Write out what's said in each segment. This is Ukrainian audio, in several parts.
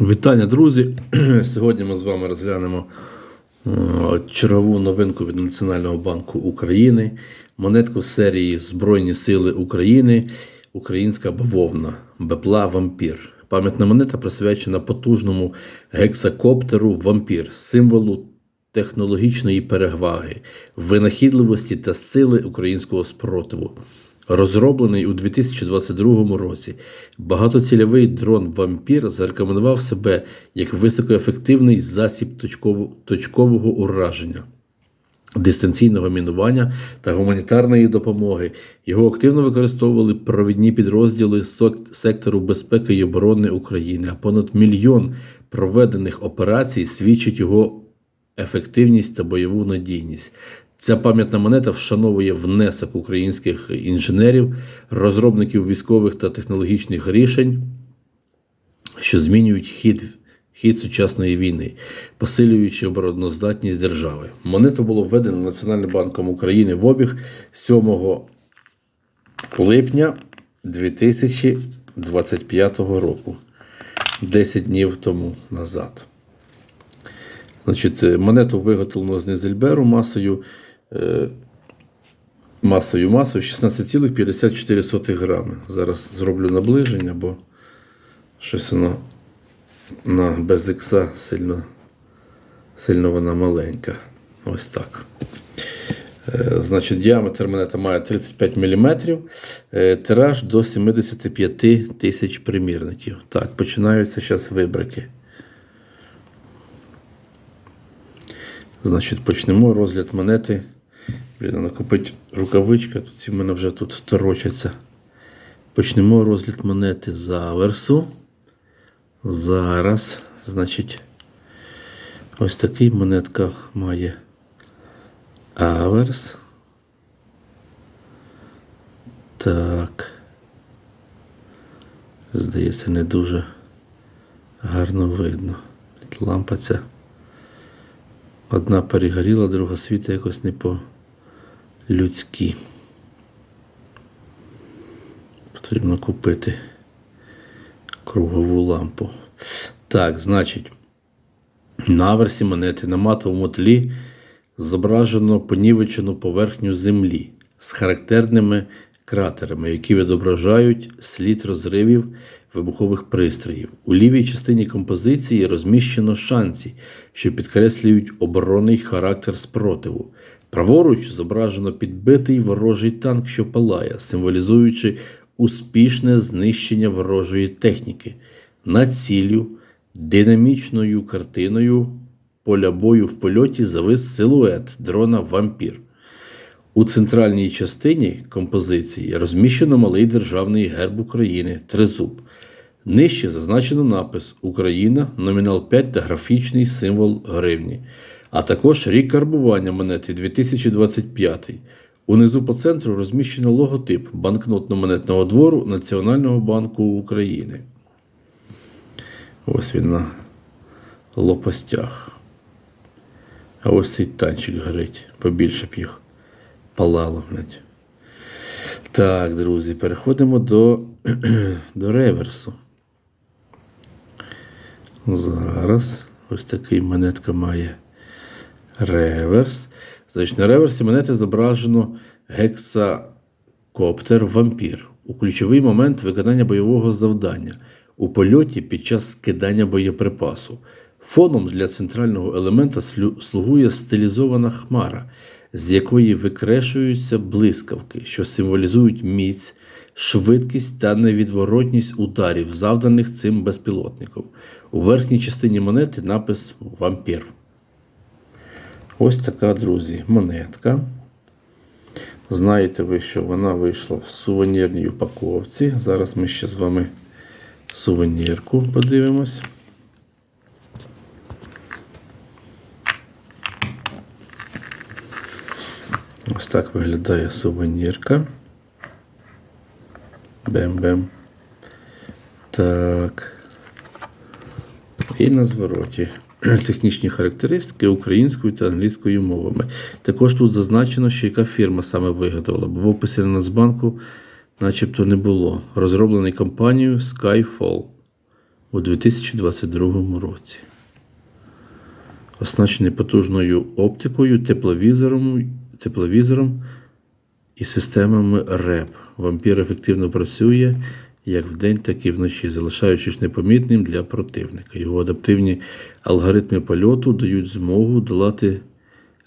Вітання, друзі! Сьогодні ми з вами розглянемо е, чергову новинку від Національного банку України, монетку серії Збройні Сили України, Українська бавовна, Бепла Вампір. Пам'ятна монета присвячена потужному гексакоптеру Вампір, символу технологічної переваги, винахідливості та сили українського спротиву. Розроблений у 2022 році, багатоцільовий дрон Вампір зарекомендував себе як високоефективний засіб точкового ураження, дистанційного мінування та гуманітарної допомоги. Його активно використовували провідні підрозділи сектору безпеки і оборони України, а понад мільйон проведених операцій свідчить його ефективність та бойову надійність. Ця пам'ятна монета вшановує внесок українських інженерів, розробників військових та технологічних рішень, що змінюють хід, хід сучасної війни, посилюючи обороноздатність держави. Монету було введено Національним банком України в обіг 7 липня 2025 року, 10 днів тому назад. Значить, е, монету виготовлено з Незельберу масою, масою масою 16,54 грами. Зараз зроблю наближення, бо щось воно на без ікса сильно, сильно вона маленька. Ось так. Е, Значить, діаметр монета має 35 мм, тираж до 75 тисяч примірників. Так, починаються зараз вибрики. Значить, почнемо розгляд монети. Блін, треба рукавичка, тут ці в мене вже тут торочаться. Почнемо розгляд монети з аверсу. Зараз, значить, ось такий монетка має аверс. Так. Здається, не дуже гарно видно. Лампа ця. Одна перегоріла, друга світа якось не по-людськи. Потрібно купити кругову лампу. Так, значить, на аверсі монети на матовому тлі зображено понівечену поверхню землі з характерними кратерами, які відображають слід розривів вибухових пристроїв. У лівій частині композиції розміщено шанці, що підкреслюють оборонний характер спротиву. Праворуч зображено підбитий ворожий танк, що палає, символізуючи успішне знищення ворожої техніки. Над ціллю динамічною картиною поля бою в польоті завис силует дрона Вампір. У центральній частині композиції розміщено малий державний герб України Тризуб. Нижче зазначено напис Україна, номінал 5 та графічний символ гривні, а також рік карбування монети 2025. Унизу по центру розміщено логотип банкнотно-монетного двору Національного банку України. Ось він на лопастях. А ось цей танчик горить. Побільше б їх палало. Так, друзі, переходимо до, до реверсу. Зараз ось такий монетка має реверс. Значить, на реверсі монети зображено гексакоптер вампір у ключовий момент виконання бойового завдання у польоті під час скидання боєприпасу. Фоном для центрального елемента слугує стилізована хмара, з якої викрешуються блискавки, що символізують міць, швидкість та невідворотність ударів, завданих цим безпілотником. У верхній частині монети напис Вампір. Ось така, друзі, монетка. Знаєте ви, що вона вийшла в сувенірній упаковці. Зараз ми ще з вами сувенірку подивимось. Ось так виглядає сувенірка. Бем-бем. Так. І на звороті. Технічні характеристики українською та англійською мовами. Також тут зазначено, що яка фірма саме виготовила, бо в описі на Нацбанку начебто не було. Розроблений компанією Skyfall у 2022 році. Оснащений потужною оптикою, тепловізором, тепловізором і системами РЕП. Вампір ефективно працює як вдень, так і вночі, залишаючись непомітним для противника. Його адаптивні алгоритми польоту дають змогу долати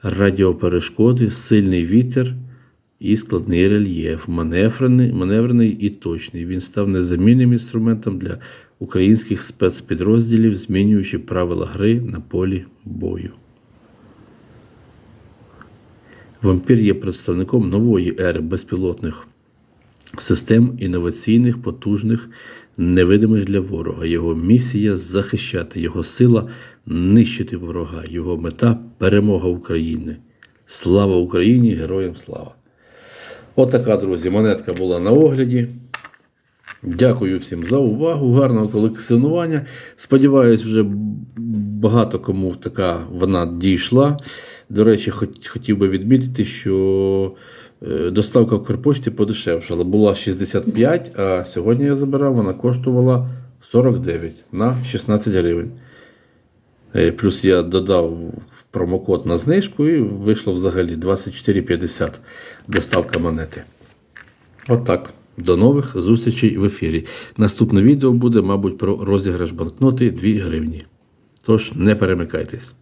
радіоперешкоди, сильний вітер і складний рельєф, маневрений, маневрений і точний. Він став незамінним інструментом для українських спецпідрозділів, змінюючи правила гри на полі бою. Вампір є представником нової ери безпілотних систем інноваційних, потужних, невидимих для ворога. Його місія захищати, його сила нищити ворога, його мета перемога України. Слава Україні! Героям слава! Отака, друзі, монетка була на огляді. Дякую всім за увагу, гарного колекціонування. Сподіваюсь, вже багато кому така вона дійшла. До речі, хотів би відмітити, що доставка в Укрпошті подешевшала. Була 65, а сьогодні я забирав, вона коштувала 49 на 16 гривень. Е, Плюс я додав промокод на знижку і вийшло взагалі 24,50 доставка монети. Отак. До нових зустрічей в ефірі. Наступне відео буде, мабуть, про розіграш банкноти 2 гривні. Тож не перемикайтесь.